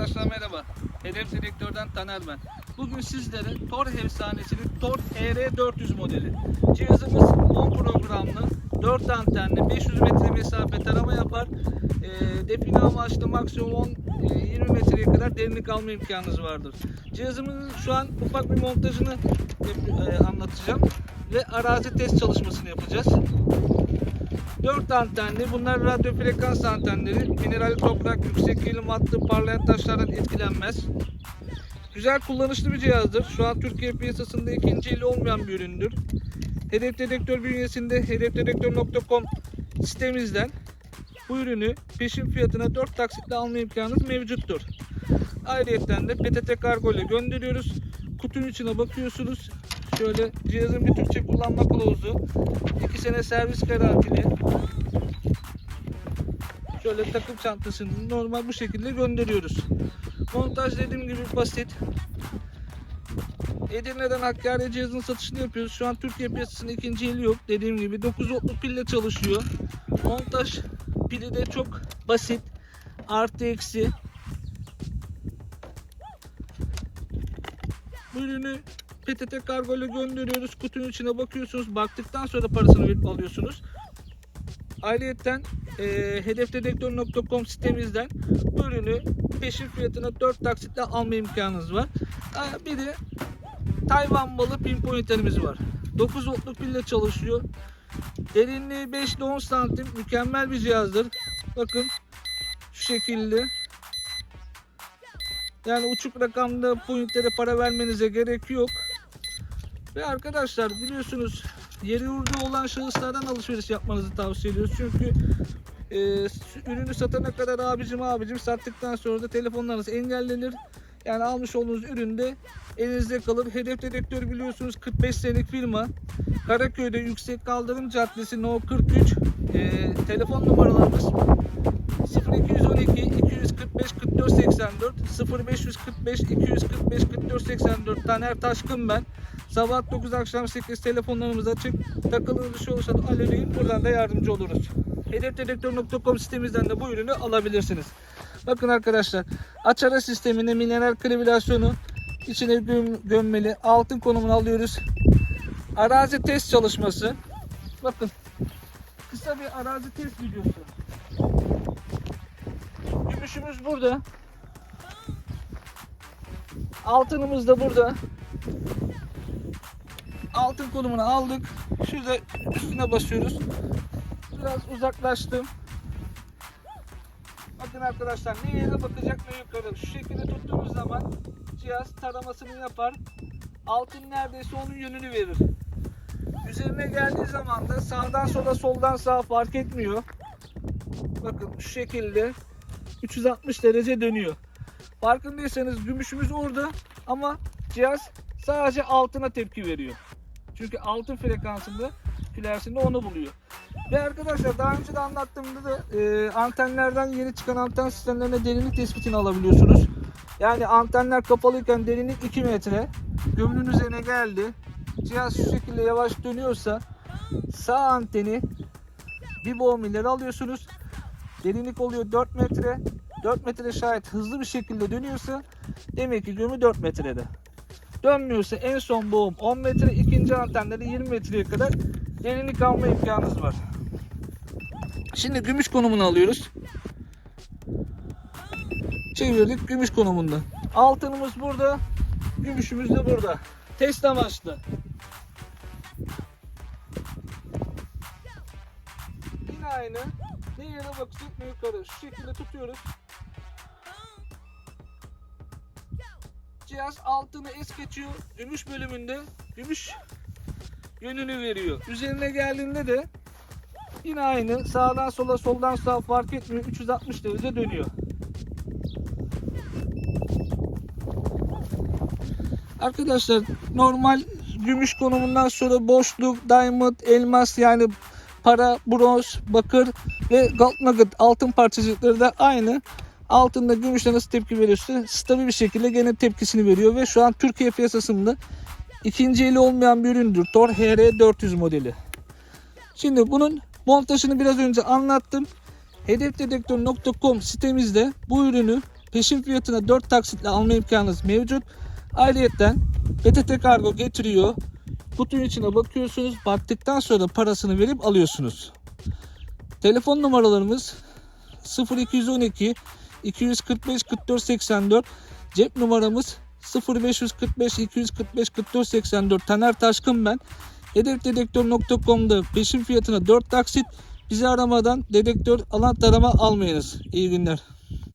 Arkadaşlar merhaba. Hedef Selektör'den Taner ben. Bugün sizlere Tor efsanesinin Tor HR400 modeli. Cihazımız 10 programlı, 4 antenli, 500 metre mesafe tarama yapar. E, define amaçlı maksimum 10 e, 20 metreye kadar derinlik alma imkanınız vardır. Cihazımızın şu an ufak bir montajını e, anlatacağım ve arazi test çalışmasını yapacağız. 4 antenli. Bunlar radyo frekans antenleri. Mineral toprak, yüksek gerilim hattı, parlayan taşlardan etkilenmez. Güzel kullanışlı bir cihazdır. Şu an Türkiye piyasasında ikinci eli olmayan bir üründür. Hedef Dedektör bünyesinde hedefdedektör.com sitemizden bu ürünü peşin fiyatına 4 taksitle alma imkanınız mevcuttur. Ayrıca de PTT kargo ile gönderiyoruz. Kutunun içine bakıyorsunuz. Şöyle cihazın bir Türkçe kullanma kılavuzu, 2 sene servis garantili. Şöyle takım çantasını normal bu şekilde gönderiyoruz. Montaj dediğim gibi basit. Edirne'den Hakkari cihazın satışını yapıyoruz. Şu an Türkiye piyasasında ikinci eli yok. Dediğim gibi 9 voltluk pille çalışıyor. Montaj pili de çok basit. Artı eksi. Bu ürünü PTT kargo ile gönderiyoruz. Kutunun içine bakıyorsunuz. Baktıktan sonra parasını verip alıyorsunuz. Ayrıca e, hedefdedektör.com sitemizden ürünü peşin fiyatına 4 taksitle alma imkanınız var. Ha, Bir de Tayvan malı pinpointerimiz var. 9 voltluk pille çalışıyor. Derinliği 5 ile 10 santim. Mükemmel bir cihazdır. Bakın şu şekilde. Yani uçuk rakamda pointlere para vermenize gerek yok. Ve arkadaşlar biliyorsunuz yeri yurdu olan şahıslardan alışveriş yapmanızı tavsiye ediyoruz. Çünkü e, ürünü satana kadar abicim abicim sattıktan sonra da telefonlarınız engellenir. Yani almış olduğunuz ürün de elinizde kalır. Hedef dedektör biliyorsunuz 45 senelik firma. Karaköy'de Yüksek Kaldırım Caddesi No 43. E, telefon numaralarımız 0212 245 44 84 0545 245 44 84 Taner Taşkın ben. Sabah 9 akşam 8 telefonlarımız açık. Takılı bir şey olursa da arayın. Buradan da yardımcı oluruz. Hedefdedektör.com sitemizden de bu ürünü alabilirsiniz. Bakın arkadaşlar açara sistemine mineral klivülasyonu içine göm- gömmeli altın konumunu alıyoruz. Arazi test çalışması. Bakın kısa bir arazi test videosu. Gümüşümüz burada. Altınımız da burada. Altın konumunu aldık. Şurada üstüne basıyoruz. Biraz uzaklaştım. Bakın arkadaşlar ne yere bakacak ne yukarı. Şu şekilde tuttuğumuz zaman cihaz taramasını yapar. Altın neredeyse onun yönünü verir. Üzerine geldiği zaman da sağdan sola soldan sağa fark etmiyor. Bakın şu şekilde 360 derece dönüyor. Farkındaysanız gümüşümüz orada ama cihaz sadece altına tepki veriyor. Çünkü altın frekansında külersinde onu buluyor. Ve arkadaşlar daha önce de anlattığımda da e, antenlerden yeni çıkan anten sistemlerine derinlik tespitini alabiliyorsunuz. Yani antenler kapalıyken derinlik 2 metre. Gömünün üzerine geldi. Cihaz şu şekilde yavaş dönüyorsa sağ anteni bir boğum ileri alıyorsunuz. Derinlik oluyor 4 metre. 4 metre şayet hızlı bir şekilde dönüyorsa demek ki gömü 4 metrede. Dönmüyorsa en son boğum 10 metre, ikinci antende de 20 metreye kadar derinlik alma imkanınız var. Şimdi gümüş konumunu alıyoruz. Çevirdik gümüş konumunda. Altınımız burada, gümüşümüz de burada. Test amaçlı. Yine aynı. Ne yere bakacak ne yukarı. Şu şekilde tutuyoruz. Cihaz altını es geçiyor. Gümüş bölümünde gümüş yönünü veriyor. Üzerine geldiğinde de yine aynı. Sağdan sola soldan sağa fark etmiyor. 360 derece dönüyor. Arkadaşlar normal gümüş konumundan sonra boşluk, diamond, elmas yani para, bronz, bakır ve gold nugget altın parçacıkları da aynı. Altında gümüşle nasıl tepki veriyorsa stabil bir şekilde gene tepkisini veriyor ve şu an Türkiye piyasasında ikinci eli olmayan bir üründür. Tor HR400 modeli. Şimdi bunun montajını biraz önce anlattım. Hedefdedektör.com sitemizde bu ürünü peşin fiyatına 4 taksitle alma imkanınız mevcut. Ayrıyeten PTT Kargo getiriyor. Kutunun içine bakıyorsunuz. Baktıktan sonra parasını verip alıyorsunuz. Telefon numaralarımız 0212 245 44 84 cep numaramız 0545 245 44 84 Taner Taşkın ben. Hedefdedektör.com'da peşin fiyatına 4 taksit bizi aramadan dedektör alan tarama almayınız. İyi günler.